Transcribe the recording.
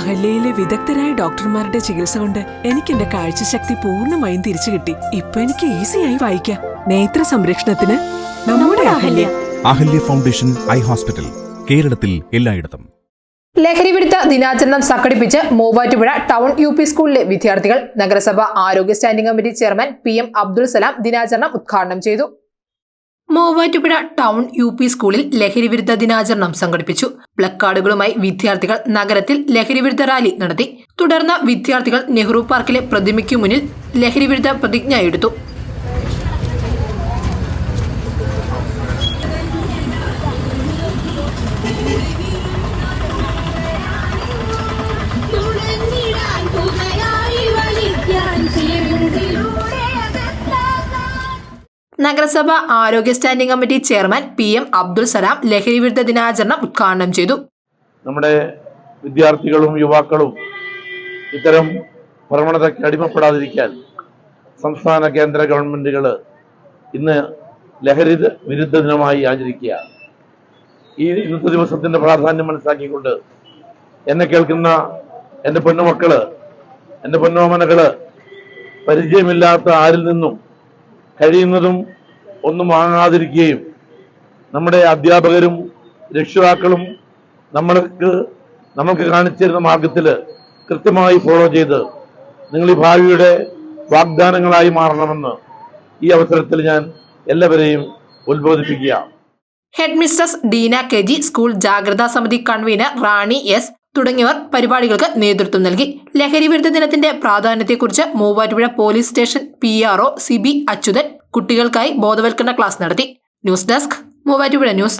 അഹല്യയിലെ വിദഗ്ധരായ ഡോക്ടർമാരുടെ ചികിത്സ കൊണ്ട് എനിക്ക് എന്റെ കാഴ്ചശക്തി പൂർണമായും തിരിച്ചു കിട്ടി. ഇപ്പൊ എനിക്ക് ഈസിയായി വായിക്കാം. നേത്ര സംരക്ഷണത്തിന് നമ്മുടെ Ahalya. Ahalya foundation eye hospital കേരളത്തിൽ എല്ലായിടത്തും. ലഹരി വിരുദ്ധ ദിനാചരണം സംഘടിപ്പിച്ച് മൂവാറ്റുപുഴ ടൗൺ യു പി സ്കൂളിലെ വിദ്യാർത്ഥികൾ നഗരസഭ ആരോഗ്യ standing committee chairman P M Abdul Salam ദിനാചരണം ഉദ്ഘാടനം ചെയ്തു. മൂവാറ്റുപുഴ ടൗൺ യു പി സ്കൂളിൽ ലഹരി വിരുദ്ധ ദിനാചരണം സംഘടിപ്പിച്ചു. പ്ലക്കാർഡുകളുമായി വിദ്യാർത്ഥികൾ നഗരത്തിൽ ലഹരി വിരുദ്ധ റാലി നടത്തി. തുടർന്ന് വിദ്യാർത്ഥികൾ നെഹ്റു പാർക്കിലെ പ്രതിമയ്ക്കു മുന്നിൽ ലഹരി വിരുദ്ധ പ്രതിജ്ഞ എടുത്തു. നഗരസഭ ആരോഗ്യ standing committee chairman P M Abdul Salam ലഹരി വിരുദ്ധ ദിനാചരണം ഉദ്ഘാടനം ചെയ്തു. നമ്മുടെ വിദ്യാർത്ഥികളും യുവാക്കളും ഇത്തരം പ്രവണതയ്ക്ക് അടിമപ്പെടാതിരിക്കാൻ സംസ്ഥാന കേന്ദ്ര ഗവൺമെന്റുകൾ ഇന്ന് ലഹരി വിരുദ്ധ ദിനമായി ആചരിക്കുക ഈ ഇന്നത്തെ ദിവസത്തിന്റെ പ്രാധാന്യം മനസ്സിലാക്കിക്കൊണ്ട് എന്നെ കേൾക്കുന്ന എന്റെ പൊന്നുമക്കൾ എന്റെ പൊന്നോമനകൾ പരിചയമില്ലാത്ത ആരിൽ നിന്നും കഴിയുന്നതും ഒന്നും വാങ്ങാതിരിക്കുകയും നമ്മുടെ അധ്യാപകരും രക്ഷിതാക്കളും നമ്മൾക്ക് നമുക്ക് കാണിച്ചിരുന്ന മാർഗത്തിൽ കൃത്യമായി ഫോളോ ചെയ്ത് നിങ്ങൾ ഈ ഭാവിയുടെ വാഗ്ദാനങ്ങളായി മാറണമെന്ന് ഈ അവസരത്തിൽ ഞാൻ എല്ലാവരെയും ഉത്ബോധിപ്പിക്കുക head mistress Deena K G school ജാഗ്രതാ സമിതി കൺവീനർ റാണി എസ് തുടങ്ങിയവർ പരിപാടികൾക്ക് നേതൃത്വം നൽകി. ലഹരി വിരുദ്ധ ദിനത്തിന്റെ പ്രാധാന്യത്തെക്കുറിച്ച് Muvattupuzha police station P R O Sibi Achuthan കുട്ടികൾക്കായി ബോധവൽക്കരണ ക്ലാസ് നടത്തി. News desk Muvattupuzha news.